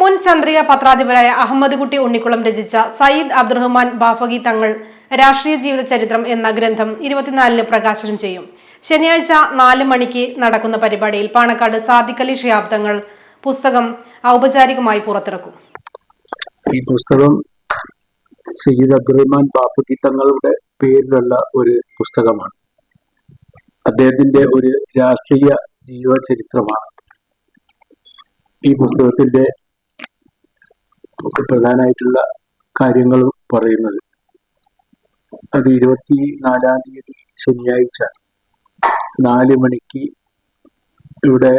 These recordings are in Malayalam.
മുൻ ചന്ദ്രിക പത്രാധിപരായ അഹമ്മദ് കുട്ടി ഉണ്ണിക്കുളം രചിച്ച സയ്യിദ് അബ്ദുറഹ്മാൻ ബാഫഗി തങ്ങൾ രാഷ്ട്രീയ ജീവിത ചരിത്രം എന്ന ഗ്രന്ഥം ഇരുപത്തിനാലിന് പ്രകാശനം ചെയ്യും. ശനിയാഴ്ച നാല് മണിക്ക് നടക്കുന്ന പരിപാടിയിൽ പാണക്കാട് സാദിഖലി ഷിയാബ് തങ്ങൾ പുസ്തകം ഔപചാരികമായി പുറത്തിറക്കും. ഈ പുസ്തകം സയ്യിദ് അബ്ദുറഹ്മാൻ ബാഫക്കി തങ്ങളുടെ പേരിലുള്ള ഒരു പുസ്തകമാണ്. അദ്ദേഹത്തിന്റെ ഒരു രാഷ്ട്രീയ ജീവചരിത്രമാണ്. ഈ പുസ്തകത്തിന്റെ പ്രധാനമായിട്ടുള്ള കാര്യങ്ങൾ പറയുന്നത്. അത് ഇരുപത്തി നാലാം തീയതി ശനിയാഴ്ച നാല് മണിക്ക് ഇവിടെ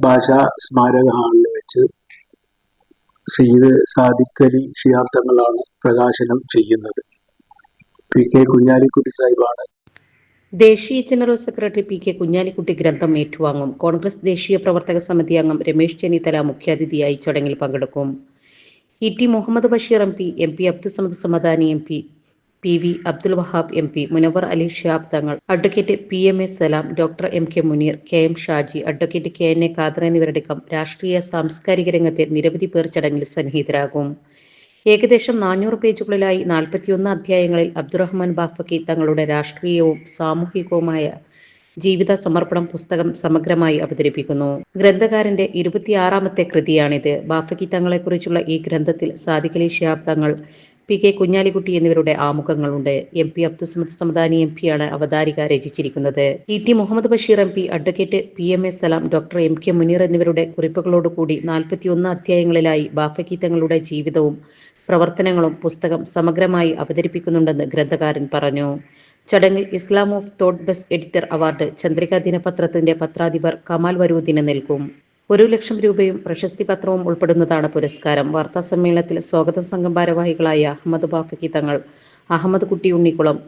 ഭാഷാ സ്മാരക ഹാളിൽ വെച്ച് സയ്യിദ് സാദിഖലി ഷിയാർത്ഥങ്ങളാണ് പ്രകാശനം ചെയ്യുന്നത്. പി കെ കുഞ്ഞാലിക്കുട്ടി സാഹിബാണ്. ദേശീയ general secretary P K Kunhalikutty ഗ്രന്ഥം ഏറ്റുവാങ്ങും. കോൺഗ്രസ് ദേശീയ പ്രവർത്തക സമിതി അംഗം രമേശ് ചെന്നിത്തല മുഖ്യാതിഥിയായി ചടങ്ങിൽ പങ്കെടുക്കും. E T Muhammad Basheer M P M P Abdussamad Samadani M P P V Abdul Wahab M P Munavvar Ali Shihab Thangal advocate P M A Salam doctor M K Muneer K M Shaji advocate K N A Khader എന്നിവരടക്കം രാഷ്ട്രീയ സാംസ്കാരിക രംഗത്തെ നിരവധി പേർ ചടങ്ങിൽ സന്നിഹിതരാകും. ഏകദേശം നാനൂറ് പേജുകളിലായി നാൽപ്പത്തിയൊന്ന് അധ്യായങ്ങളിൽ അബ്ദുറഹ്മാൻ ബാഫക്കി തങ്ങളുടെ രാഷ്ട്രീയവും സാമൂഹികവുമായ ജീവിത സമർപ്പണം പുസ്തകം സമഗ്രമായി അവതരിപ്പിക്കുന്നു. ഗ്രന്ഥകാരന്റെ ഇരുപത്തിയാറാമത്തെ കൃതിയാണിത്. ബാഫക്കി തങ്ങളെക്കുറിച്ചുള്ള ഈ ഗ്രന്ഥത്തിൽ സാദിഖലി ഷിഹാബ് തങ്ങൾ പി കെ കുഞ്ഞാലിക്കുട്ടി എന്നിവരുടെ ആമുഖങ്ങളുണ്ട്. M P Abdussamad Samadani M പിയാണ് അവതാരിക രചിച്ചിരിക്കുന്നത്. E T Muhammad Basheer M P advocate P M A Salam doctor M K Muneer എന്നിവരുടെ കുറിപ്പുകളോടുകൂടി നാൽപ്പത്തിയൊന്ന് അധ്യായങ്ങളിലായി ബാഫക്കി തങ്ങളുടെ ജീവിതവും പ്രവർത്തനങ്ങളും പുസ്തകം സമഗ്രമായി അവതരിപ്പിക്കുന്നുണ്ടെന്ന് ഗ്രന്ഥകാരൻ പറഞ്ഞു. ചടങ്ങിൽ Islam of thought best editor award Chandrika ദിനപത്രത്തിന്റെ പത്രാധിപർ കമാൽ വരൂദിന് നൽകും. ഒരു ലക്ഷം രൂപയും പ്രശസ്തി പത്രവും ഉൾപ്പെടുന്നതാണ് പുരസ്കാരം. വാർത്താ സമ്മേളനത്തിൽ സ്വാഗത സംഘം ഭാരവാഹികളായ Ahmed Bafaqi Thangal Ahammed Kutty Unnikulam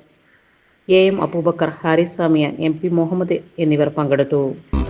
A M Abubakar Haris Samiyan M P Muhammad എന്നിവർ പങ്കെടുത്തു.